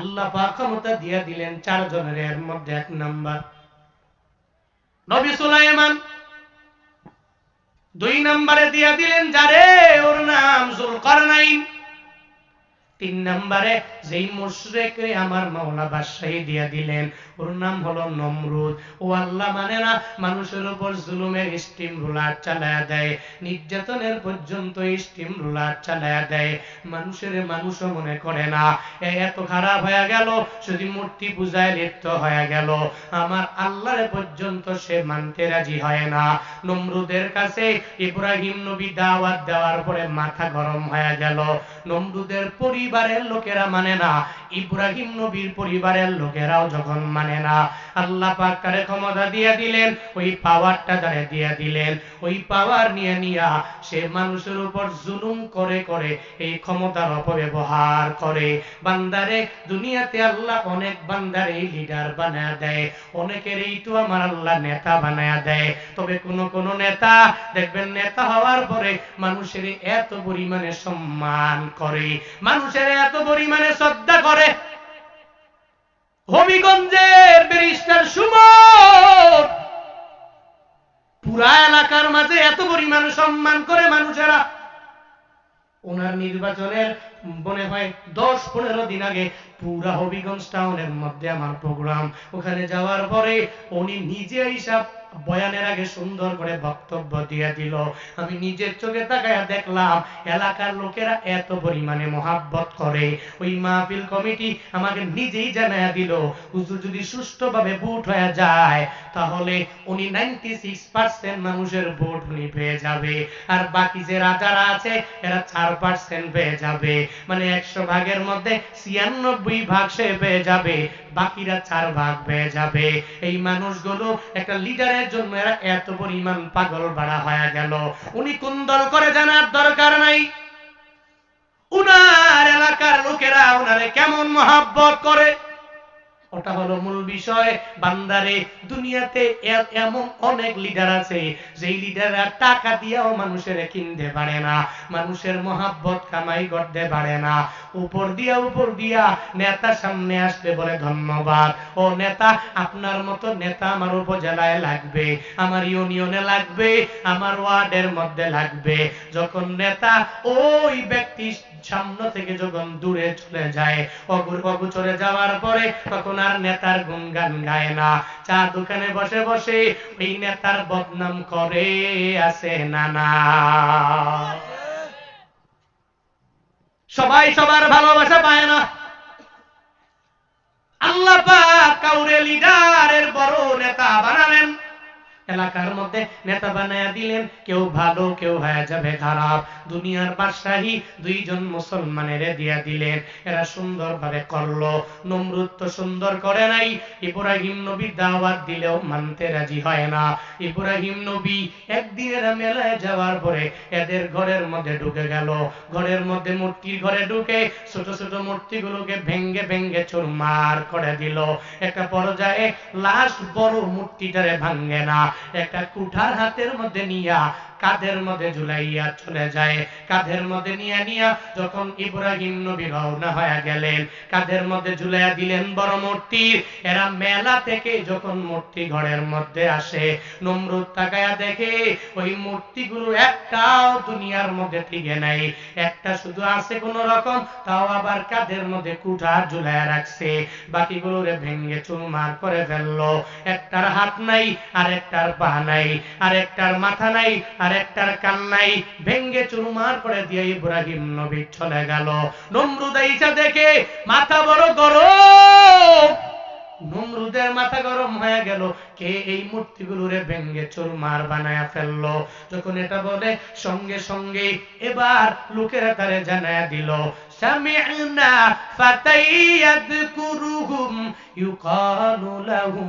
আল্লাহ ক্ষমতা দিয়ে দিলেন চারজনের এর মধ্যে এক নাম্বার। নবী সুলাইমান দুই নাম্বারে দিয়ে দিলেন, যারে ওর নাম জুলকারনাইন। তিন নম্বরে, যেই মুশরেকে আমার মাওলা বাদশাহী দিয়া দিলেন, ওর নাম হলো নমরুদ। ও আল্লাহ মানে না, মানুষের উপর জুলুমের স্টিম রুলার চালায়া দেয়, নির্যাতনের পর্যন্ত স্টিম রুলার চালায়া দেয়। মানুষের মানুষও মনে করে না, এ এত খারাপ হয়ে গেল শুধু মূর্তি পূজায় লিপ্ত হয়ে গেল, আমার আল্লাহর পর্যন্ত সে মানতে রাজি হয় না। নমরুদের কাছে ইব্রাহিম নবী দাওয়াত দেওয়ার পরে মাথা গরম হয়ে গেল। নমরুদের পরিবারের লোকেরা মানে না। ইব্রাহিম নবীর পরিবারের লোকেরাও যখন মানে না। আল্লাহ পাক তারে ক্ষমতা দিয়ে দিলেন, ওই পাওয়ারটা তারে দিয়ে দিলেন। ওই পাওয়ার নিয়ে নিয়া সে মানুষের উপর জুলুম করে করে এই ক্ষমতার অপব্যবহার করে। বান্দারে, দুনিয়াতে আল্লাহ অনেক বান্দার এই লিডার বানায় দেয়। অনেকের এই তো আমার আল্লাহ নেতা বানায় দেয়। তবে কোন কোন নেতা, দেখবেন নেতা হওয়ার পরে মানুষের এত পরিমাণে সম্মান করে। মানুষের এত পরিমাণে শ্রদ্ধা করে। হবিগঞ্জের ব্যারিস্টার সুমন, পুরা এলাকার মাঝে এত পরিমাণে সম্মান করে মানুষেরা। ওনার নির্বাচনের মনে হয় দশ পনেরো দিন আগে পুরা হবিগঞ্জ টাউনের মধ্যে আমার প্রোগ্রাম। ওখানে যাওয়ার পরে উনি নিজে হিসাব বয়ানের আগে সুন্দর করে বক্তব্য দিয়ে দিল। আমি নিজের চোখে তাকায় দেখলাম, এলাকার লোকেরা এত পরিমাণে মহাব্বত করে। ওই মাহফিল কমিটি আমাকে নিজেই জানায় দিল, হুজুর যদি সুষ্ঠুভাবে ভোট হয়ে যায়, তাহলে উনি নাইনটি সিক্স পার্সেন্ট মানুষের ভোট উনি পেয়ে যাবে। আর বাকি যে রাজারা আছে, এরা চার পার্সেন্ট পেয়ে যাবে। মানে একশো ভাগের মধ্যে ছিয়ানব্বই ভাগ সে পেয়ে যাবে, বাকিরা চার ভাগ পেয়ে যাবে। এই মানুষগুলো একটা লিডারের জন্য এরা এত পরিমাণ পাগল ভাড়া হয়ে গেল। উনি কোন দল করে জানার দরকার নাই। উনার এলাকার লোকেরা উনারে কেমন মহাব্বত করে? ওটা হলো মূল বিষয়। বান্দারে, দুনিয়াতে এমন অনেক লিডার আছে, যেই লিডাররা টাকা দিয়েও মানুষের কিনতে পারে না, মানুষের মহাব্বত কামাই করতে পারে না। উপর দিয়া উপর দিয়া নেতা সামনে আসলে বলে ধন্যবাদ। ও নেতা, আপনার মতো নেতা আমার উপজেলায় লাগবে, আমার ইউনিয়নে লাগবে, আমার ওয়ার্ডের মধ্যে লাগবে। যখন নেতা ওই ব্যক্তি সামনে থেকে যখন দূরে চলে যায় অগুর বাবু চলে যাওয়ার পরে তখন আর নেতার গুণগান গায় না। চা দোকানে বসে বসে ওই নেতার বদনাম করে, আছে নানা সবাই সবার ভালোবাসা পায় না। আল্লাহ পাক কাউরে লিডারের বড় নেতা বানালেন। এলাকার মধ্যে নেতা বানায়া দিলেন। কেউ ভালো, কেউ হয়ে যাবে খারাপ। দুনিয়ার বাদশাহী দুইজন মুসলমানের দিয়া দিলেন। এরা সুন্দরভাবে করল। নমরুদ তো সুন্দর করে নাই। ইব্রাহিম নবী দাওয়াত দিলেও মানতে রাজি হয় না। ইব্রাহিম নবী একদিন এরা মেলায় যাওয়ার পরে এদের ঘরের মধ্যে ঢুকে গেল। ঘরের মধ্যে মূর্তির ঘরে ঢুকে ছোট ছোট মূর্তিগুলোকে ভেঙ্গে ভেঙ্গে চুরমার করে দিল। একটা পর্যায়ে লাস্ট বড় মূর্তিটারে ভাঙ্গে না। একটা কুঠার হাতের মধ্যে নিয়া কাঁধের মধ্যে ঝুলাইয়া চলে যায়। কাঁধের মধ্যে নিয়ে নিয়া যখন ইব্রাহিম নবী রওনা হয়ে গেলেন, কাঁধের মধ্যে ঝুলাইয়া দিলেন বড় মূর্তি। এরা মেলা থেকে যখন মূর্তি ঘরের মধ্যে আসে, নমরুদ তাকায়া দেখে, ওই মূর্তিগুলো একটাও দুনিয়ার মধ্যে থেকে নাই। একটা শুধু আছে কোন রকম, তাও আবার কাঁধের মধ্যে কুঠার ঝুলাইয়া রাখছে। বাকিগুলোরে ভেঙ্গে চুরমার করে ফেলল। একটার হাত নাই আর একটার পা নাই আর একটার মাথা নাই আর একটার কান নাই, ভেঙ্গে চুরমার করে দিয়ে ইব্রাহিম নবী চলে গেল। নমরুদ আইসা দেখে মাথা বড় গরম। নমরুদের মাথা গরম হয়ে গেল। কে এই মূর্তিগুলোরে ভেঙ্গে চুরমার বানায়া ফেলল? যখন এটা বলে, সঙ্গে সঙ্গে এবার লোকেরা তারে জানায়া দিল সামি'না ফাতাইয়াদকুরুহুম ইউকালু লাহু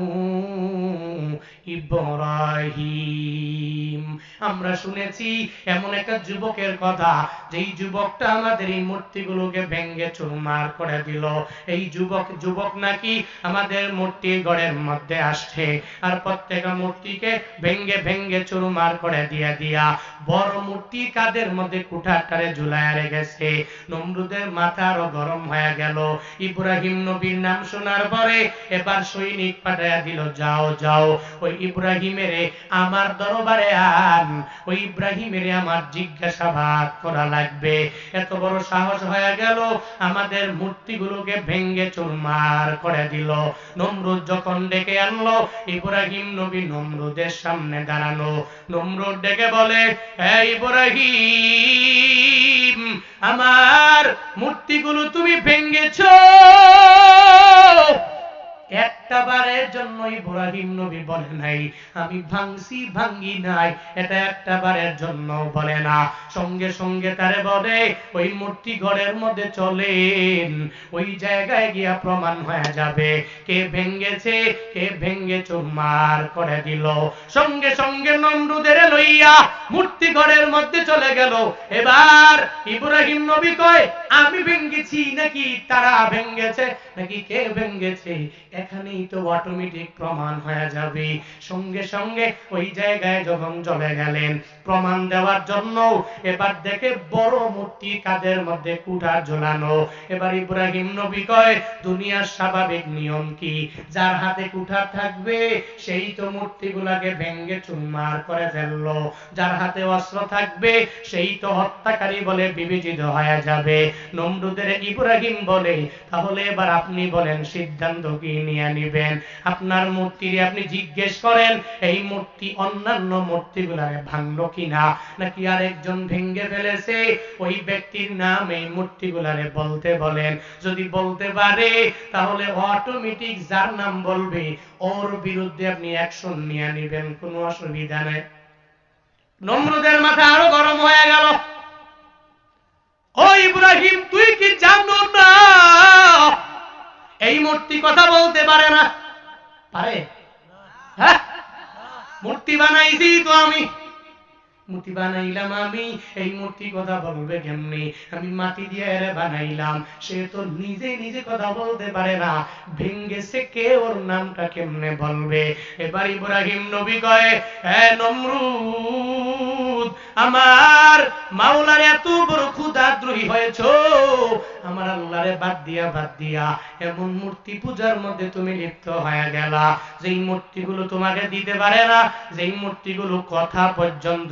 ইব্রাহিম। আমরা শুনেছি, এমন একটা যুবকের কথা। যেই যুবকটা আমাদের এই মূর্তিগুলোকে ভেঙ্গে চুরমার করে দিল। এই যুবক যুবক নাকি আমাদের মূর্তি গড়ের মধ্যে আসছে। আর প্রত্যেকটা মূর্তিকে ভেঙ্গে ভেঙ্গে চুরমার করে দিয়া দিয়া বড় মূর্তি কাদের মধ্যে কুঠারটারে ঝুলায় রেখেছে? নমরুদের মাথা আরও গরম হয়ে গেল। ইব্রাহিম নবীর নাম শোনার পরে এবার সৈনিক পাঠাইয়া দিল, যাও যাও। ওই ইব্রাহিমের, আমার দরবারে আন ওই ইব্রাহিমের আমার জিজ্ঞাসাবাদ করা লাগবে। এত বড় সাহস হয়ে গেল, আমাদের মূর্তিগুলোকে ভেঙ্গে চুরমার করে দিল। নমরুদ যখন ডেকে আনলো, ইব্রাহিম নবী নমরুদের সামনে দাঁড়ানো নমরুদ ডেকে বলে হ্যাঁ ইব্রাহিম, আমার মূর্তিগুলো তুমি ভেঙ্গেছো একটা বারের জন্য ইব্রাহিম নবী বলে নাই। আমি ভাঙছি ভাঙ্গি নাই, এটা একটা বারের জন্য বলে না। সঙ্গে সঙ্গে তারে বলে, ওই মূর্তি ঘরের মধ্যে চলেন, ওই জায়গায় গিয়া প্রমাণ হয়ে যাবে। কে ভেঙ্গেছে, কে ভেঙ্গে চুরমার করে দিল। সঙ্গে সঙ্গে নমরুদের লইয়া মূর্তি ঘরের মধ্যে চলে গেল। এবার ইব্রাহিম নবী কয়, আমি ভেঙ্গেছি, নাকি তারা ভেঙ্গেছে? নাকি কে ভেঙ্গেছে? এখানেই তো অটোমেটিক প্রমাণ হয়ে যাবে। সঙ্গে সঙ্গে ওই জায়গায় যখন চলে গেলেন, প্রমাণ দেওয়ার জন্য এবার দেখে বড় মূর্তি কাদের মধ্যে কুঠার ঝোলানো। এবার ইব্রাহিম নবী কয়, দুনিয়ার স্বাভাবিক নিয়ম কি? যার হাতে কুঠার থাকবে, সেই তো মূর্তিগুলাকে ভেঙ্গে চুরমার করে ফেলল। যার হাতে অস্ত্র থাকবে, সেই তো হত্যাকারী বলে বিবেচিত হয়ে যাবে। নমরুদের ইব্রাহিম বলে, তাহলে এবার আপনি বলেন সিদ্ধান্ত কি নিয়ে নিবেন আপনার মূর্তি আপনি জিজ্ঞেস করেন, এই মূর্তি অন্যান্য মূর্তিগুলারে ভাঙলো কিনা? নাকি আরেকজন ভেঙ্গে ফেলেছে? ওই ব্যক্তির নাম এই মূর্তিগুলারে বলতে বলেন। যদি বলতে পারে, তাহলে অটোমেটিক যার নাম বলবে, ওর বিরুদ্ধে আপনি অ্যাকশন নিয়ে নিবেন, কোনো অসুবিধা নেই। নমরুদের মাথা আরও গরম হয়ে গেল। ও ইব্রাহিম, তুই কি জানো না? এই মূর্তি কথা বলতে পারে না। পারে? হ্যাঁ? মূর্তি বানাইছি তো আমি। মূর্তি বানাইলাম আমি, এই মূর্তি কথা বলবে কেমনি? আমি মাটি দিয়ে বানাইলাম, সে তো নিজে নিজে কথা বলতে পারে না। ভেঙ্গেছে কে ওর নামটা কেমনে বলবে? এবার ইব্রাহিম নবী কয় হ্যাঁ নমরুদ, আমার মাওলার এত বড় ক্ষুদাদ্রোহী হয়েছ, আমার আল্লাহরে বাদ দিয়া বাদ দিয়া। এমন মূর্তি পূজার মধ্যে তুমি লিপ্ত হয়ে গেলা। যেই মূর্তিগুলো তোমাকে দিতে পারে না, যেই মূর্তিগুলো কথা পর্যন্ত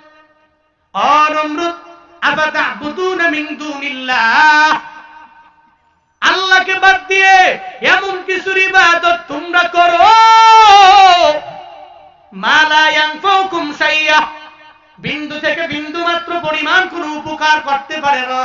অনমরুদ আফাতা'বুদুনা মিন আল্লাহকে বাদ দিয়ে এমন কিছুর ইবাদত তোমরা করো। মালা ইয়ানফাউকুম শাইয়া। বিন্দু থেকে বিন্দু মাত্র পরিমাণ কোনো উপকার করতে পারে না।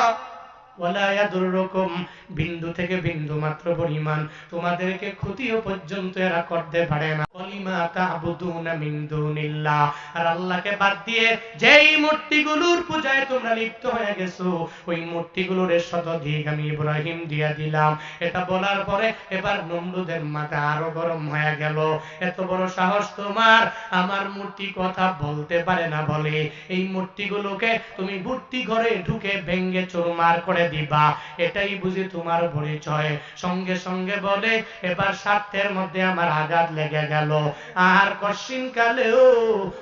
বিন্দু থেকে বিন্দু মাত্র পরিমাণ। তোমাদেরকে ক্ষতিও পর্যন্ত এরা করতে পারে না। কলিমা তা'বুদুনা মিন দুনিল্লাহ। আর আল্লাহকে বাদ দিয়ে যেই মূর্তিগুলোর পূজায় তোমরা লিপ্ত হয়ে গেছো, ওই মূর্তিগুলোর শতধিক আমি ইব্রাহিম দিয়া দিলাম। এটা বলার পরে এবার নমরুদের মাথা আরও গরম হয়ে গেল। এত বড় সাহস তোমার, আমার মূর্তি কথা বলতে পারে না বলে। এই মূর্তিগুলোকে তুমি মূর্তি ঘরে ঢুকে ভেঙ্গে চুরমার করে দিবা। এটাই বুঝি তোমার পরিচয়। সঙ্গে সঙ্গে বলে, এবার স্বার্থের মধ্যে আমার আঘাত লেগে গেল। আর কশিন কালেও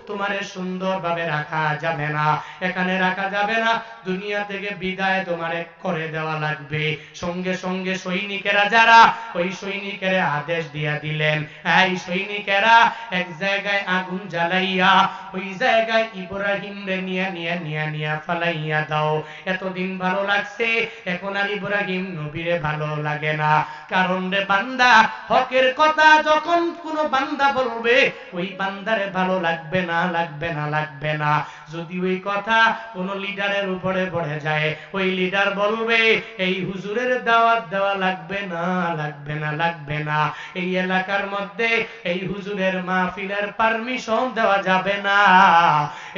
তোমারে সুন্দরভাবে রাখা যাবে না। এখানে রাখা যাবে না। দুনিয়া থেকে বিদায় তোমারে করে দেওয়া লাগবে। সঙ্গে সঙ্গে সৈনিকেরা যারা ওই সৈনিকেরা আদেশ দিয়া দিলেন, এই সৈনিকেরা, এক জায়গায় আগুন জ্বালাইয়া, ওই জায়গায় ইব্রাহিম রে নিয়া, নিয়ে নিয়ে নিয়ে ফালাইয়া দাও। এতদিন ভালো লাগছে এখন আর ইব্রাহিম নবীরে ভালো লাগে না। কারণ রে বান্দা, হকের কথা যখন কোন বান্দা বলবে, ওই বান্দারে ভালো লাগবে না লাগবে না লাগবে না। যদি ওই কথা কোন লিডারের উপরে পড়ে যায়, ওই লিডার বলবে, এই হুজুরের দাওয়াত দেওয়া লাগবে না লাগবে না লাগবে না। এই এলাকার মধ্যে এই হুজুরের মাহফিলের পারমিশন দেওয়া যাবে না।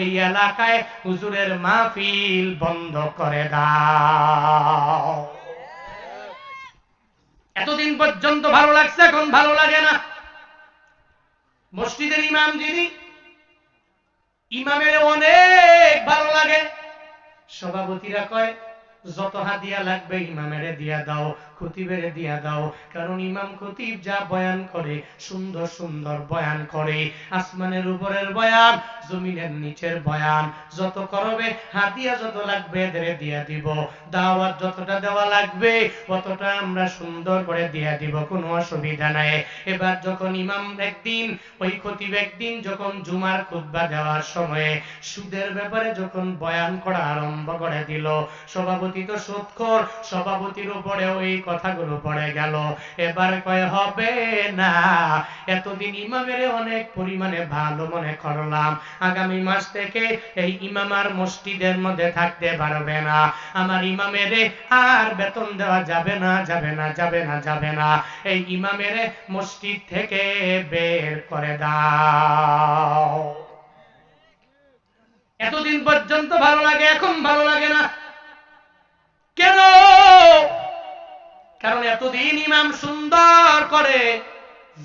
এই এলাকায় হুজুরের মাহফিল বন্ধ করে দাও। এতদিন পর্যন্ত ভালো লাগছে, এখন ভালো লাগে না। মসজিদের ইমাম যিনি ইমামের অনেক ভালো লাগে। সভাপতিরা কয়, যত হাদিয়া লাগবে ইমামের দিয়া দাও। খতিবেরে দিয়া দাও। কারণ ইমাম খতিব যা বয়ান করে, সুন্দর সুন্দর বয়ান করে। আসমানের উপরের বয়ান, জমিনের নিচের বয়ান। যত করবে হাদিয়া যত লাগবে, এদের দিয়া দিব। দাওয়াত যতটা দেওয়া লাগবে ততটা আমরা সুন্দর করে দিয়া দিব, কোনো অসুবিধা নাই। এবার যখন ইমাম একদিন, ওই খতিব একদিন যখন জুমার খুতবা দেওয়ার সময়ে সুদের ব্যাপারে যখন বয়ান করা আরম্ভ করে দিল, সভাপতি তো সুদখোর সভাপতির উপরে ওই কথাগুলো পড়ে গেল। এবার কয়, হবে না। এতদিন ইমামের অনেক পরিমাণে ভালো মনে করলাম। আগামী মাস থেকে এই ইমাম আর মসজিদের মধ্যে থাকতে পারবে না। আমার ইমামের আর বেতন দেওয়া যাবে না যাবে না যাবে না যাবে না। এই ইমামের মসজিদ থেকে বের করে দাও। এতদিন পর্যন্ত ভালো লাগে, এখন ভালো লাগে না। কেন? কারণ এতদিন ইমাম সুন্দর করে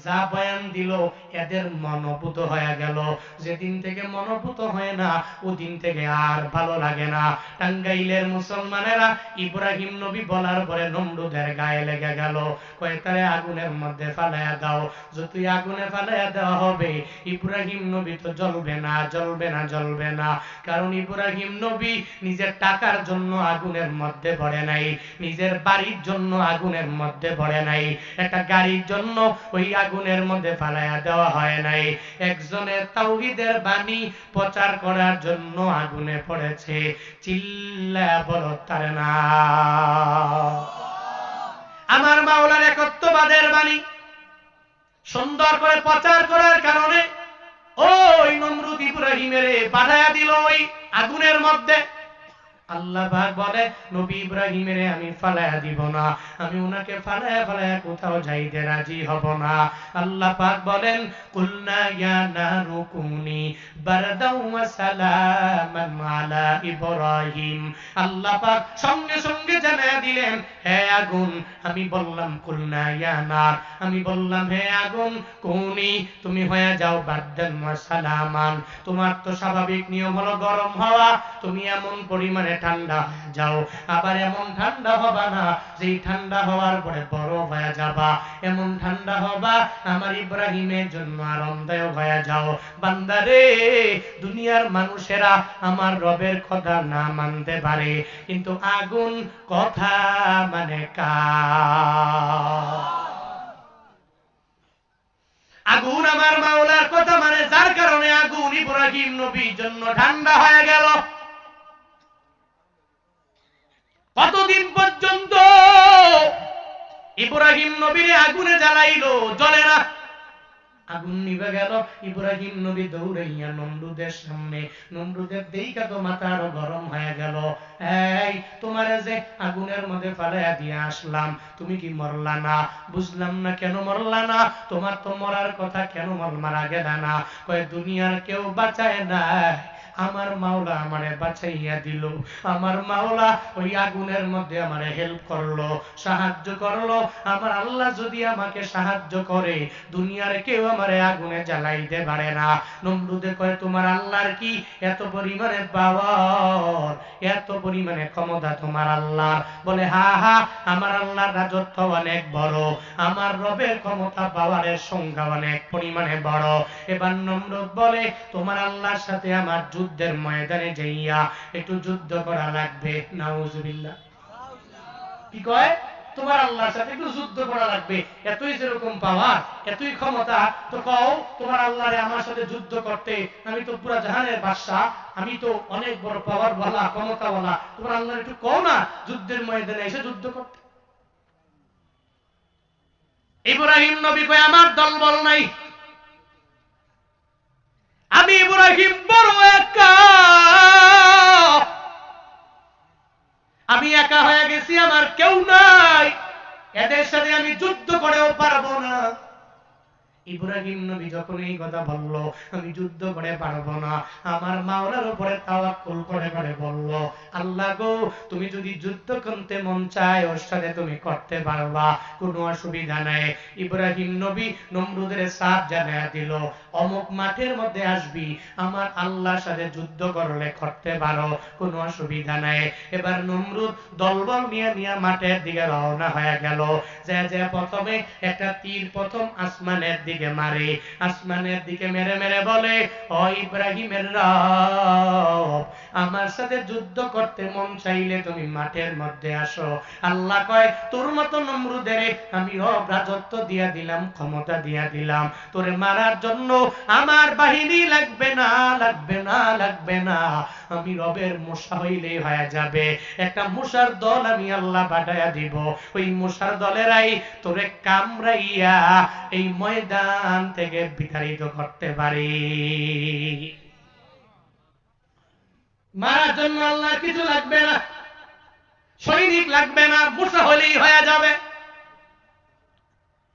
যা বয়ান দিল, এদের মনোভূত হয়ে গেল। যেদিন থেকে মনোভূত হয় না, ওদিন থেকে আর ভালো লাগে না। টাঙ্গাইলের মুসলমানেরা ইব্রাহিম নবী বলার পরে নমরুদের গায়ে লেগে গেল। কয়েকটারে আগুনের মধ্যে ফালাইয়া দাও। যতই আগুনে ফালাইয়া দেওয়া হবে, ইব্রাহিম নবী তো জ্বলবে না জ্বলবে না জ্বলবে না। কারণ ইব্রাহিম নবী নিজের টাকার জন্য আগুনের মধ্যে পড়ে নাই, নিজের বাড়ির জন্য আগুনের মধ্যে পড়ে নাই। একটা গাড়ির জন্য ওই আগুনের মধ্যে ফালাইয়া দেওয়া হয় নাই। একজনের তাওহিদের বাণী প্রচার করার জন্য আগুনে পড়েছে। চিল্লা বল, তার না। আমার মাওলার একত্ববাদের বাণী সুন্দর করে প্রচার করার কারণে ওই নমরুদ ইব্রাহিমের পাঠায়া দিল ওই আগুনের মধ্যে। আল্লাহ পাক বলে, নবী ইব্রাহিমের আমি ফালায়া দিব না। আমি উনাকে ফালায়া ফালায়া কোথাও যাইতে রাজি হব না। আল্লাহ পাক বলেন, কুলনা ইয়া নারু কুনি বারদাও ওয়া সালামান আলা ইব্রাহিম। আল্লাহ পাক সঙ্গে সঙ্গে জানায়া দিলেন, হে আগুন, আমি বললাম কুলনা ইয়া নার। আমি বললাম, হে আগুন কুনি তুমি হয়ে যাও বারদান ওয়া সালামান। তোমার তো স্বাভাবিক নিয়ম হলো গরম হওয়া। তুমি এমন পরিমাণে ঠান্ডা, যাও। আবার এমন ঠান্ডা হবা না, যেই ঠান্ডা হওয়ার পরে বরফ হয়ে যাবা। এমন ঠান্ডা হবা, আমার ইব্রাহিমের জন্য আরামদায়ক হয়ে যাও। বান্দারে, দুনিয়ার মানুষেরা আমার রবের কথা না মানতে পারে, কিন্তু আগুন কথা মানে কা আগুন আমার মাওলার কথা মানে যার কারণে আগুন ইব্রাহিম নবীর জন্য ঠান্ডা হয়ে গেল। কতদিন পর্যন্ত ইব্রাহিম নবীর আগুনে জ্বালাইলো? জ্বলে না। আগুন নিভে গেল। ইব্রাহিম নবী দৌড়াইয়া নমরুদের সামনে, নমরুদের দেইকা তো মাথা আরও গরম হয়ে গেল। এই, তোমার যে আগুনের মধ্যে ফালাইয়া দিয়ে আসলাম, তুমি কি মরলা না? বুঝলাম না, কেন মরলা না? তোমার তো মরার কথা কেন মর মারা গেলা না কয়, দুনিয়ার কেউ বাঁচায় না আমার মাওলা আমারে বাঁচাইয়া দিল। আমার মাওলা ওই আগুনের মধ্যে আমারে হেল্প করল, সাহায্য করল। আমার আল্লাহ যদি আমাকে সাহায্য করে, দুনিয়ার কেউ আমারে আগুনে জ্বালাইতে পারে না। নমরুদে কয়, তোমার আল্লাহর কি এত পরিমাণে পাওয়ার এত পরিমাণে ক্ষমতা তোমার আল্লাহর? বলে, হা হা, আমার আল্লাহর রাজত্ব অনেক বড়। আমার রবের ক্ষমতা পাওয়ারের সংখ্যা অনেক পরিমাণে বড়। এবার নমরুদ বলে, তোমার আল্লাহর সাথে আমার যুদ্ধের ময়দানে যাইয়া একটু যুদ্ধ করা লাগবে। নাউজুবিল্লাহ। কি কয়? তোমার আল্লাহর সাথে একটু যুদ্ধ করা লাগবে। এতই যেরকম পাওয়ার, এতই ক্ষমতা, তো কও, তোমার আল্লাহরে আমার সাথে যুদ্ধ করতে আমি তো পুরা জাহানের বাদশাহ, আমি তো অনেক বড় পাওয়ার বলা ক্ষমতা বলা তোমার আল্লাহ একটু কও না, যুদ্ধের ময়দানে এসে যুদ্ধ করতে। ইব্রাহিম নবী কয়, আমার দল বল নাই আমি ইব্রাহিম বড় একা। আমি একা হয়ে গেছি, আমার কেউ নাই। এদের সাথে আমি যুদ্ধ করেও পারব না। ইব্রাহিম নবী যখন এই কথা বলল, আমি যুদ্ধ করে পারব না। আমার মাওলার উপরে তাওয়াক্কুল করে করে বলল, আল্লাহ গো, তুমি যদি যুদ্ধ করতে মন চায়, ওর সাথে তুমি করতে পারবা। কোনো অসুবিধা নাই। ইব্রাহিম নবী নমরুদের সাথ জানায় দিল, অমুক মাঠের মধ্যে আসবি। আমার আল্লাহর সাথে যুদ্ধ করলে করতে পারো। কোনো অসুবিধা নাই। এবার নমরুদ দলবল নিয়ে নিয়ে মাঠের দিকে রওনা হয়ে গেল। যে যে প্রথমে একটা তীর প্রথম আসমানের দিকে মারে, আসমানের দিকে মেরে মেরে বলে, ও ইব্রাহিমের রব, আমার সাথে যুদ্ধ করতে মন চাইলে তুমি মাঠের মধ্যে আসো। আল্লাহ কয়, তোর মতো নমরুদের আমি রব রাজত্ব দিয়া দিলাম, ক্ষমতা দিয়া দিলাম। তোরে মারার জন্য আমার বাহিনী লাগবে না লাগবে না লাগবে না। আমি রবের মশা হইলেই হয়ে যাবে। একটা মশার দল আমি আল্লাহ পাঠাইয়া দিব। ওই মশার দলেরাই তোরে কামড়াইয়া এই ময়দান থেকে বিতাড়িত করতে পারি। মারার জন্য আল্লাহ কিছু লাগবে না। সৈনিক লাগবে না, মশা হলেই হয়ে যাবে।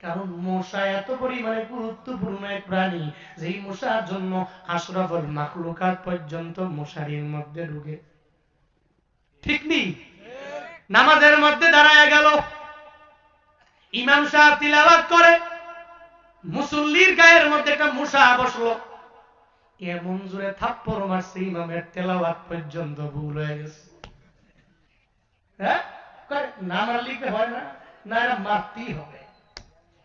কারণ মশা এত পরিমাণে গুরুত্বপূর্ণ এক প্রাণী, যেই মশার জন্য আশরাফুল মাকলুকাত পর্যন্ত মশারির মধ্যে ঢুকে ঠিক নেই নামাজের মধ্যে দাঁড়ায় গেল। ইমাম সাহেব তিলাবাত করে। মুসল্লির গায়ের মধ্যে একটা মশা বসল। এমন জোরে থাপ্পড় মারছে ইমামের তেলাওয়াত পর্যন্ত, ভুল হয়ে গেছে। হ্যাঁ? না মারলে হয় না না এরা মারতেই হবে।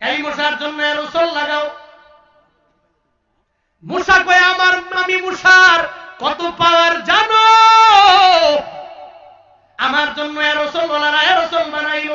এই মশার জন্য রসল লাগাও। মশা কয়ে আমার আমি মশার কত পাওয়ার জানো? আমার জন্য এরসল ওলারা এরসল বানাইল।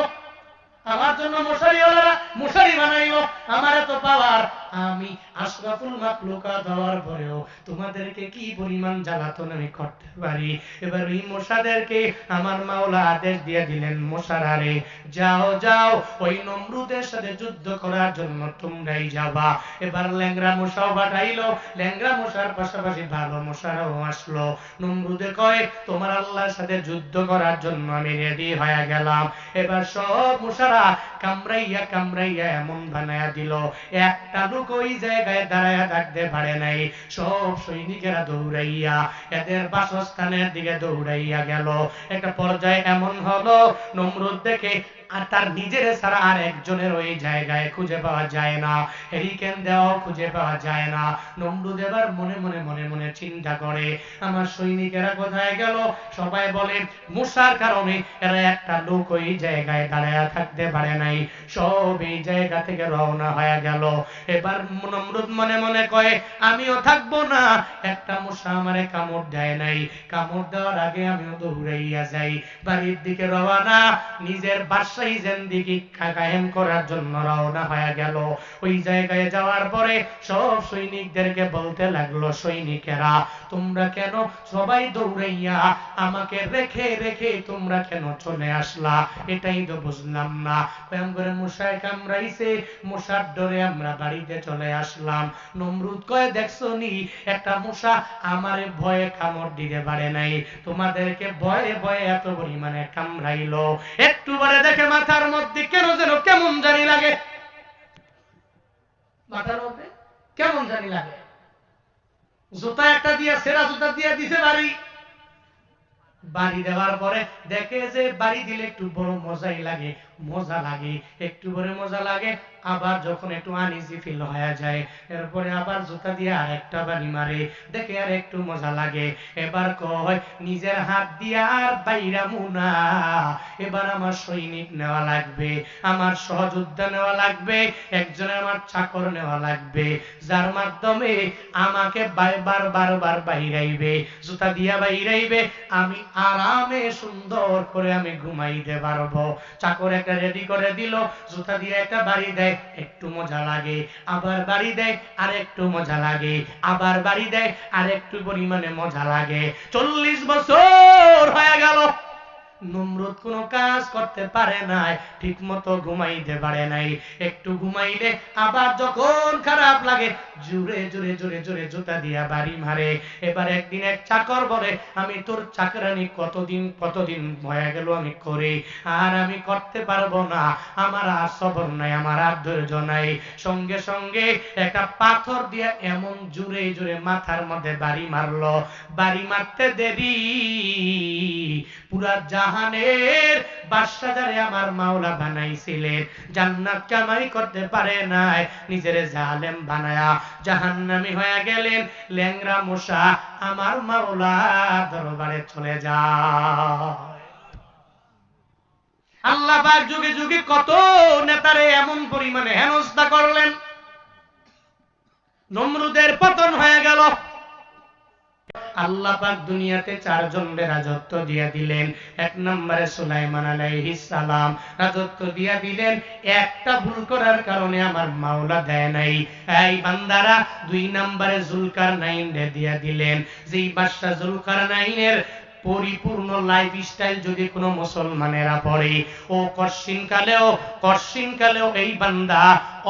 আমার জন্য মশারি ওলারা মশারি বানাইলো। আমার এত পাওয়ার। আমি আশরাফুল মাকলুকা দেওয়ার পরেও তোমাদেরকে কি পরিমাণ জ্বালাতন আমি করতে পারি? এবার ওই মশাদেরকে আমার মাওলা আদেশ দিয়ে দিলেন মশারারে যাও যাও, ওই নমরুদের সাথে যুদ্ধ করার জন্য তোমরাই যাবা। এবার ল্যাংরা মশাও পাঠাইলো। ল্যাংরা মশার পাশাপাশি ভালো মশারাও আসলো। নমরুদে কয়, তোমার আল্লাহর সাথে যুদ্ধ করার জন্য আমি রেডি হয়ে গেলাম। এবার সব মশারা কামড়াইয়া কামড়াইয়া এমন বানায়া দিল। একটা লোক ওই জায়গায় দাঁড়ায় থাকতে পারে নাই। সব সৈনিকেরা দৌড়াইয়া এদের বাসস্থানের দিকে দৌড়াইয়া গেল। একটা পর্যায়ে এমন হলো, নমরুদ দেখে আর তার নিজের ছাড়া আর একজনের ওই জায়গায় খুঁজে পাওয়া যায় না। হেরিকেন দেওয়াও খুঁজে পাওয়া যায় না। নমরুদ এবার মনে মনে মনে মনে চিন্তা করে, আমার সৈনিকেরা কোথায় গেল? সবাই বলে মশার কারণে এরা একটা লোক ওই জায়গায় দাঁড়ায় থাকতে পারে নাই। সব এই জায়গা থেকে রওনা হয়ে গেল। এবার নমরুদ মনে মনে কয়ে, আমিও থাকব না। একটা মশা আমারে কামড় দেয় নাই। কামড় দেওয়ার আগে আমিও দৌড়াইয়া যাই। বাড়ির দিকে রওনা, নিজের বাদশাহী জেন্দিগি কায়েম করার জন্য রওনা হয়ে গেল। ওই জায়গায় যাওয়ার পরে সব সৈনিকদেরকে বলতে লাগল, সৈনিকেরা, তোমরা কেন সবাই দৌড়াইয়া আমাকে রেখে রেখে তোমরা কেন চলে আসলা? এটাই তো বুঝলাম না। করে মশায় কামড়াইছে, মশার ডরে আমরা বাড়িতে চলে আসলাম। নমরুদ কয়ে, দেখছ নি, একটা মশা আমারে ভয়ে কামড় দিতে পারে নাই। তোমাদেরকে ভয়ে ভয়ে এত পরিমাণে কামড়াইলো। একটু পরে দেখে মাথার মধ্যে কেন যেন কেমন জানি লাগে? মাথার মধ্যে কেমন জানি লাগে? জুতা একটা দিয়ে, সেরা জুতা দিয়ে দিছে বাড়ি। বাড়ি দেওয়ার পরে দেখে যে বাড়ি দিলে একটু বড় মজাই লাগে। মজা লাগে, একটু পরে মজা লাগে, আবার যখন একটু আনিজি ফিল হয়ে যায়, এরপরে আবার জুতা দিয়ে আর একটা বাড়ি মারে, দেখে আর একটু মজা লাগে। এবার কয়, নিজের হাত দিয়ে আর বাইরা মুনা এবার আমার সৈনিক নেওয়া লাগবে, আমার সহযোদ্ধা নেওয়া লাগবে একজনে আমার চাকর নেওয়া লাগবে, যার মাধ্যমে আমাকে বারবার বারবার বাইরাইবে, জুতা দিয়া বাইরাইবে, আমি আরামে সুন্দর করে আমি ঘুমাইতে পারব। চাকরে জুতাটা রেডি করে দিল। জুতা দিয়ে একটা বাড়ি দেয়, একটু মজা লাগে। আবার বাড়ি দেয়, আর একটু মজা লাগে। আবার বাড়ি দেয়, আর একটু পরিমাণে মজা লাগে। চল্লিশ বছর হয়ে গেল। নমরুদ কোনো কাজ করতে পারে নাই ঠিক মতো ঘুমাইতে পারে নাই। একটু ঘুমাইলে আবার যখন খারাপ লাগে জুড়ে জুড়ে জুড়ে জুড়ে জুতা দিয়া বাড়ি মারে। এবার একদিন এক চাকর বলে, আমি তোর চাকরানি কতদিন কতদিন হয়ে গেল আমি করি? আর আমি করতে পারব না। আমার আর সবর নাই, আমার আর ধৈর্য নাই। সঙ্গে সঙ্গে একটা পাথর দিয়ে এমন জুড়ে জুড়ে মাথার মধ্যে বাড়ি মারলো। বাড়ি মারতে দেরি, পুরা জাহানের বাদশাদারে আমার মাওলা বানাইছিলেন। জান্নাত কামাই করতে পারে নাই, নিজের জালেম বানায়া জাহান্নামী হয়ে গেলেন। ল্যাংরা মশা আমার মাওলা দরবারে চলে আল্লাহ যুগে যুগে কত নেতারে এমন পরিমাণে হেনস্থা করলেন। নমরুদের পতন হয়ে গেল। আল্লাহ পাক দুনিয়াতে চারজন রাজত্ব দিয়া দিলেন। এক নম্বরে সুলাইমান আলাইহিস সালাম। রাজত্ব দিয়া দিলেন। একটা ভুল করার কারণে আমার মাওলা দেয় নাই। এই বান্দারা দুই নম্বরে জুলকার নাইন দিয়া দিলেন। যেই বাদশা জুলকার নাইনের পরিপূর্ণ লাইফ স্টাইল যদি কোনো মুসলমানেরা পড়ে, ও কশিন কালেও কশিন কালেও এই বান্দা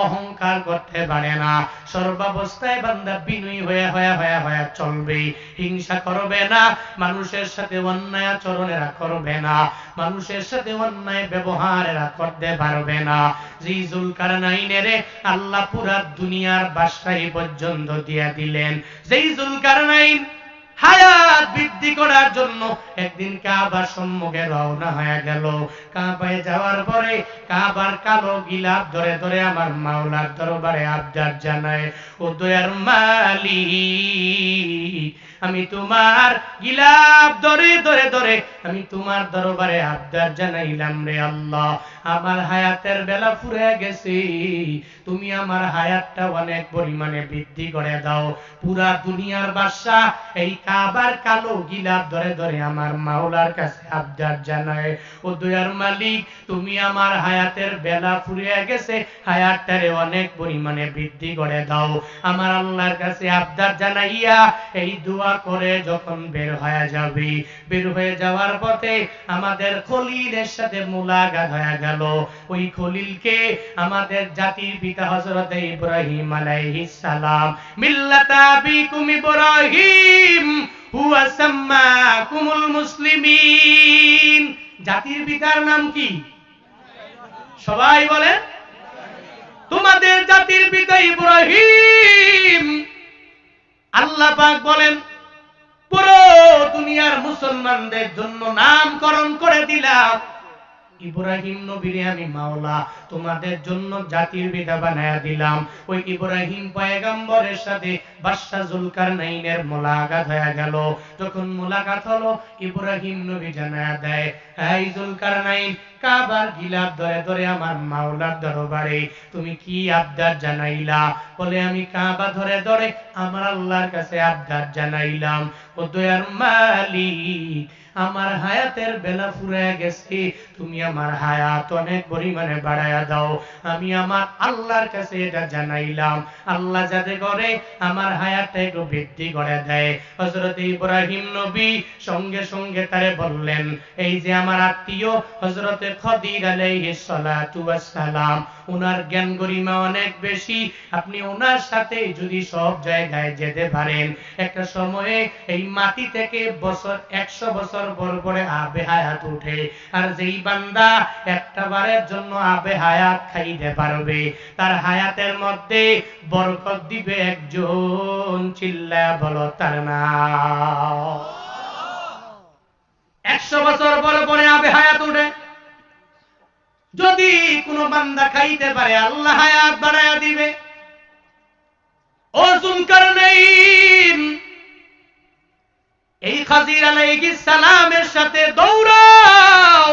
অহংকার করতে পারে না। সর্বাবস্থায় বান্দা বিনয়ী হয়ে হয়ে হয়ে হয়ে চলবে। হিংসা করবে না, মানুষের সাথে অন্যায় আচরণেরা করবে না, মানুষের সাথে অন্যায় ব্যবহারেরা করতে পারবে না। যে জুলকার নাইনেরে আল্লাহ পুরা দুনিয়ার বাদশাহী পর্যন্ত দিয়া দিলেন। যেই জুলকার নাইন হায়াত বৃদ্ধি করার জন্য একদিন কাবার সম্মুখে রওনা হয়ে গেল। কাবায় যাওয়ার পরে কাবার কালো গিলাপ ধরে ধরে আমার মাওলার দরবারে আবদার জানায়, ও দয়ার মালি আমি তোমার গিলাপ ধরে ধরে ধরে আমি তোমার দরবারে আবদার জানাইলাম রে আল্লাহ। আমার হায়াতের বেলা ফুরে গেছে। তুমি আমার হায়াতটা অনেক পরিমাণে বৃদ্ধি করে দাও। পুরা দুনিয়ার বাদশা এই কাবার কালো গিলাপ ধরে ধরে আমার মাওলার কাছে আবদার জানায়। ও দয়ার মালিক, তুমি আমার হায়াতের বেলা ফুরিয়ে গেছে। হায়াতটারে অনেক পরিমাণে বৃদ্ধি করে দাও। আমার আল্লাহর কাছে আবদার জানাইয়া এই দোয়া করে যখন বের হয়ে যাবে, বের হয়ে যাওয়ার পথে আমাদের খলিলের সাথে মুলাকাত হয়ে গেল। ওই খলিলকে আমাদের জাতির পিতা হযরত ইব্রাহিম আলাইহিস সালাম, মিল্লাতা বিকুম ইব্রাহিম, হুয়া সাম্মাকুমুল মুসলিমিন। জাতির পিতার নাম কি? সবাই বলে, তোমাদের জাতির পিতা ইব্রাহিম। আল্লাহ পাক বলেন পুরো দুনিয়ার মুসলমানদের জন্য নামকরণ করে দিলাম। ইব্রাহিম নবীরে আমি মাওলা, তোমাদের জন্য জাতির পিতা বানায়া দিলাম। ওই ইব্রাহিম পয়গম্বরের সাথে বাদশা জুলকার নাইনের মোলাকাত হয়ে গেল। যখন মোলাকাত হলো, ইব্রাহিম নবী জানায়া দেয়, এই জুলকার নাইন কাবার গিলাপ ধরে ধরে আমার মাওলার দরবারে, তুমি কি আবদার জানাইলা? বলে, আমি কাবা ধরে ধরে আমার আল্লাহর কাছে আবদার জানাইলাম। ও দয়ার মালিক আমার হায়াতের বেলা ফুরে গেছে। তুমি আমার হায়াত অনেক পরিমাণে বাড়ায়া দাও। আমি আমার আল্লাহর কাছে এটা জানাইলাম। আল্লাহ যাতে করে আমার হায়াতটা একটু বৃদ্ধি করে দেয়। হজরত ইব্রাহিম নবী সঙ্গে সঙ্গে তারে বললেন, এই যে আমার আত্মীয় হজরতে খদির আলাইহিস সালাতু ওয়াস সালাম ওনার জ্ঞান গরিমা অনেক বেশি। আপনি ওনার সাথে যদি সব জায়গায় যেতে পারেন, একটা সময়ে এই মাটি থেকে বছর একশো বছর পর পরে আবে হায়াত উঠে। আর যেই বান্দা জন্য আবে হায়াত খাইতে পারবে, তার হায়াতের মধ্যে বরকত দিবে একজন বলো তার একশো বছর পরে আবে হায়াত উঠে। যদি কোনো বান্দা খাইতে পারে, আল্লাহ হায়াত বাড়ায়া দিবে। ও নেই এই খাজির আলাইহিস সালামের সাথে দৌড়াও।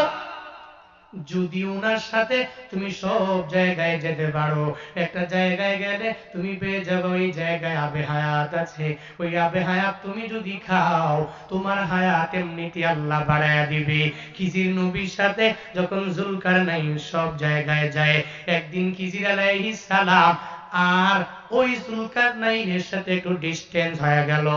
যদি উনার সাথে তুমি সব জায়গায় যেতে পারো, একটা জায়গায় গেলে তুমি পেয়ে যাবে ওই জায়গায় আবে হায়াত আছে। ওই আবে হায়াত তুমি যদি খাও, তোমার হায়াত এমনিতে আল্লাহ বাড়ায় দিবে। খিজির নবীর সাথে যখন জুলকার নাই সব জায়গায় যায়, একদিন খিজির আলাইহিস সালাম আর ওই সুলকার নাইনের সাথে একটু ডিস্টেন্স হয়ে গেল,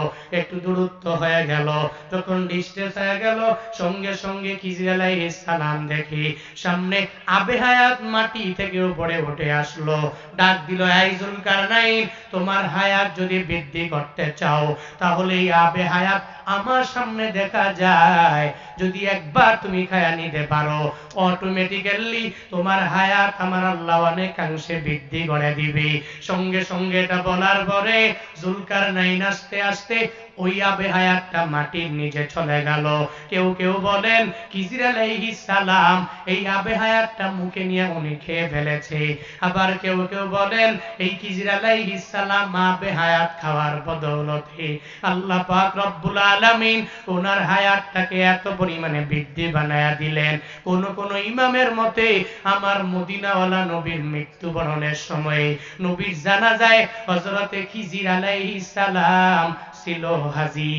একটু দূরত্ব হয়ে গেল। যখন ডিস্টেন্স হয়ে গেল, সঙ্গে সঙ্গে খিজির আলাইহিস সালাম দেখি সামনে আবে হায়াত মাটি থেকে উপরে উঠে আসলো। ডাক দিল, এই জুলকার নাইন, তোমার হায়াত যদি বৃদ্ধি করতে চাও, তাহলে এই আবে হায়াত আমার সামনে দেখা যায়। যদি একবার তুমি খায়া নিতে পারো অটোমেটিক্যালি তোমার হায়াত আমার আল্লাহ অনেকাংশে বৃদ্ধি করে দিবে। সঙ্গে সঙ্গে এটা বলার পরে জুলকার নাইন আস্তে আস্তে ওই আবে হায়াতটা মাটির নিচে চলে গেল। কেউ কেউ বলেন, কিজির আলাইহিস সালাম, এই আবে হায়াতটা মুখে নিয়ে উনি খেয়ে ফেলেছে। আবার কেউ কেউ বলেন, এই কিজির আলাইহিস সালাম আবে হায়াত খাওয়ার বদৌলতে আল্লাহ পাক রব্বুল আলামিন ওনার হায়াতটাকে এত পরিমাণে বৃদ্ধি বানায়া দিলেন। কোন কোন ইমামের মতে, আমার মদিনাওয়ালা নবীর মৃত্যুবরণের সময়ে নবীর জানা যায় হজরতে খিজির আলাইহিস সালাম ছিল হাজি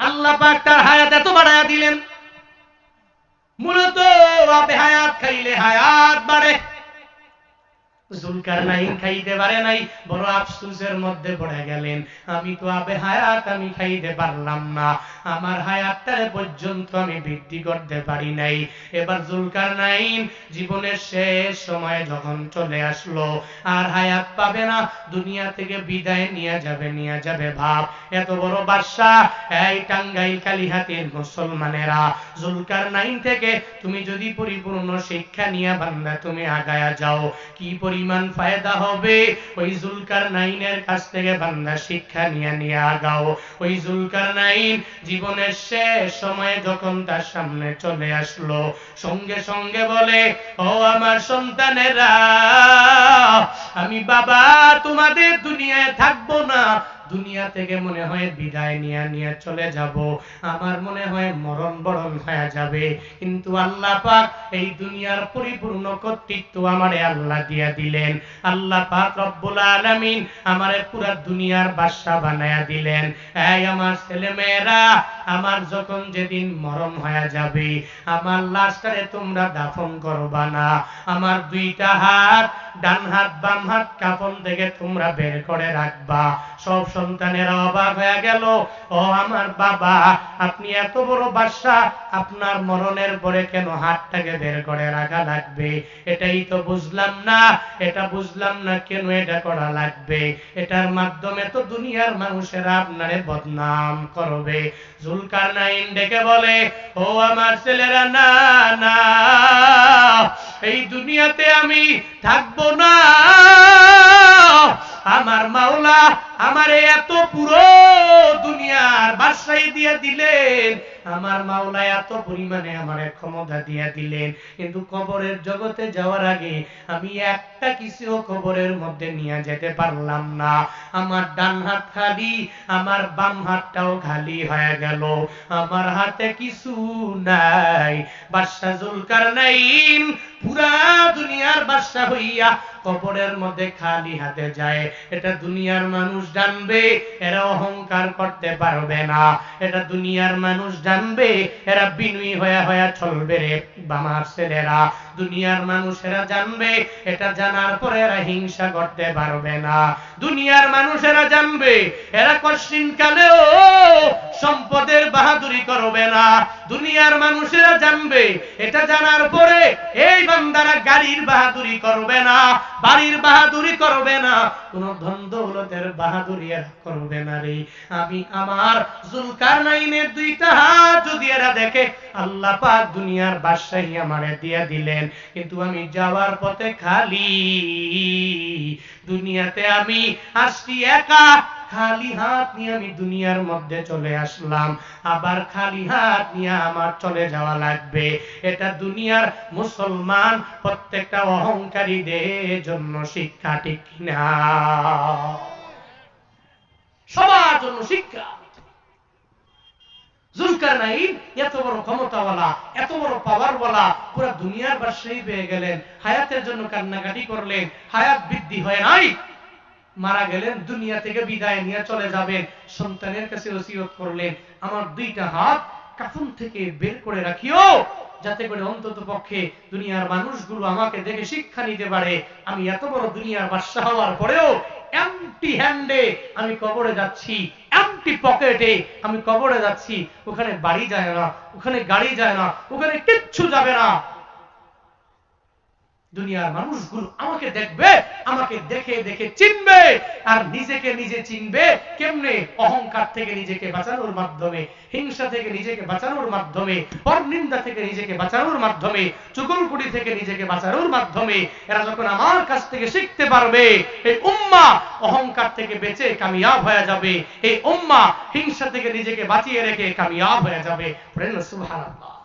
আল্লাহ পাক তার হায়াত এত বাড়ায়া দিলেন। মূলত আপে হায়াত খাইলে হায়াত বাড়ে। জুলকার নাইন খাইতে পারে নাই, বড় আফসুসের মধ্যে পড়ে গেলেন। আমি তো আবে হায়াত আমি খাইতে পারলাম না। আমার হায়াতটারে পর্যন্ত আমি বৃদ্ধি করতে পারি নাই। এবার জুলকার নাইন জীবনের শেষ সময় যখন চলে আসলো, আর হায়াত পাবে না, দুনিয়া থেকে বিদায় নিয়ে যাবে নিয়ে যাবে ভাব। এত বড় বাদশা এই টাঙ্গাইল কালিহাতির মুসলমানেরা। জুলকার নাইন থেকে তুমি যদি পরিপূর্ণ শিক্ষা নিয়ে বান্দা তুমি আগায়া যাও, কি পরিমাণ ফায়দা হবে। ওই জুলকার নাইনের কাছ থেকে বান্দা শিক্ষা নিয়ে নিয়ে আগাও। ওই জুলকার নাইন জীবনের শেষ সময়ে যখন তার সামনে চলে আসলো, সঙ্গে সঙ্গে বলে, ও আমার সন্তানেরা, আমি বাবা, তোমাদের দুনিয়ায় থাকব না। দুনিয়া থেকে মনে হয় বিদায় নিয়ে নিয়ে চলে যাব। আমার মনে হয় মরণ বরণ হয়ে যাবে। কিন্তু আল্লাহ পাক এই দুনিয়ার পরিপূর্ণ কর্তৃত্ব আমারে আল্লাহ দিয়া দিলেন। আল্লাহ পাক রব্বুল আলামিন আমারে পুরা দুনিয়ার বাদশা বানায়া দিলেন। এই আমার ছেলে মেয়েরা আমার যখন যেদিন মরণ হয়ে যাবে, আমার লাশটারে তোমরা দাফন করবা না। আমার দুইটা হাত, ডান হাত, বাম হাত কাফন থেকে তোমরা বের করে রাখবা। সব সন্তানেরা অবাক হয়ে গেল। ও আমার বাবা, আপনি এত বড় আপনার মরণের পরে কেন হাতটাকে বের করে রাখা লাগবে? এটাই তো বুঝলাম না। এটা বুঝলাম না কেন এটা করা লাগবে? এটার মাধ্যমে তো দুনিয়ার মানুষেরা আপনারে বদনাম করবে। জুলকার নাইন ডেকে বলে, ও আমার ছেলেরা, না না, এই দুনিয়াতে আমি থাকব না। আমার মাওলা আমারে এত পুরো দুনিয়ার বাদশাহী দিয়ে দিলেন, আমার মাওলা এত পরিমাণে আমার ক্ষমতা দিয়ে দিলেন। কিন্তু কবরের জগতে যাওয়ার আগে আমি একটা কিছু কবরের মধ্যে নিয়ে যেতে পারলাম না। আমার ডান হাত খালি, আমার বাম হাতটাও খালি হয়ে গেল। আমার হাতে কিছু নাই বাদশা জুলকার নাইন পুরা দুনিয়ার বাদশা হইয়া কবরের মধ্যে খালি হাতে যায়। এটা দুনিয়ার মানুষ জানবে, এরা অহংকার করতে পারবে না। এটা দুনিয়ার মানুষ জানবে, এরা বিনয়ী হয়ে হয়ে চলবে রে বামার ছেলেরা। দুনিয়ার মানুষেরা জানবে, এটা জানার পরে এরা হিংসা করতে পারবে না। দুনিয়ার মানুষেরা জানবে, এরা কালেও সম্পদের বাহাদুরি করবে না। দুনিয়ার মানুষেরা জানবে, এটা জানার পরে এই বান্দারা গাড়ির বাহাদুরি করবে না, বাড়ির বাহাদুরি করবে না। কোন ধন দৌলতের এরা করবে না আমি আমার জুলকার নাইনের দুইটা হাত যদি এরা দেখে, আল্লাহ পাক দুনিয়ার বাদশাহী আমারে দিয়ে দিলেন। কিন্তু আমি যাওয়ার পথে খালি, দুনিয়াতে আমি আসছি একা। খালি হাত নিয়ে আমি দুনিয়ার মধ্যে চলে আসলাম। আবার খালি হাত নিয়ে আমার চলে যাওয়া লাগবে। এটা দুনিয়ার মুসলমান, প্রত্যেকটা অহংকারীদের জন্য শিক্ষা ঠিক কিনা? সবার জন্য শিক্ষা। জুলকার এত বড় ক্ষমতাওয়ালা, এত বড় দুনিয়ার পেয়ে গেলেন, হায়াতের জন্য কান্নাকাটি করলেন, হায়াত বৃদ্ধি হয় নাই। মারা গেলেন, দুনিয়া থেকে বিদায় নিয়ে চলে যাবেন, সন্তানের কাছে করলেন, আমার দুইটা হাত কাফন থেকে বের করে রাখিও। যাতে করে অন্তত পক্ষে দুনিয়ার মানুষগুলো আমাকে দেখে শিক্ষা নিতে পারে। আমি এত বড় দুনিয়ার বাদশাহ হওয়ার পরেও এমটি হ্যান্ডে আমি কবরে যাচ্ছি এমটি পকেটে আমি কবরে যাচ্ছি। ওখানে বাড়ি যায় না, ওখানে গাড়ি যায় না, ওখানে কিচ্ছু যাবে না। দুনিয়ার মানুষগুলো আমাকে দেখবে, আমাকে দেখে দেখে চিনবে, আর নিজেকে নিজে চিনবে কেমনে? অহংকার থেকে নিজেকে বাঁচানোর মাধ্যমে, হিংসা থেকে নিজেকে বাঁচানোর মাধ্যমে, পরনিন্দা থেকে নিজেকে বাঁচানোর মাধ্যমে চুগলকুড়ি থেকে নিজেকে বাঁচানোর মাধ্যমে, এরা যখন আমার কাছ থেকে শিখতে পারবে, এই উম্মা অহংকার থেকে বেঁচে কামিয়াব হয়ে যাবে, এই উম্মা হিংসা থেকে নিজেকে বাঁচিয়ে রেখে কামিয়াব হয়ে যাবে। সুবহানাল্লাহ।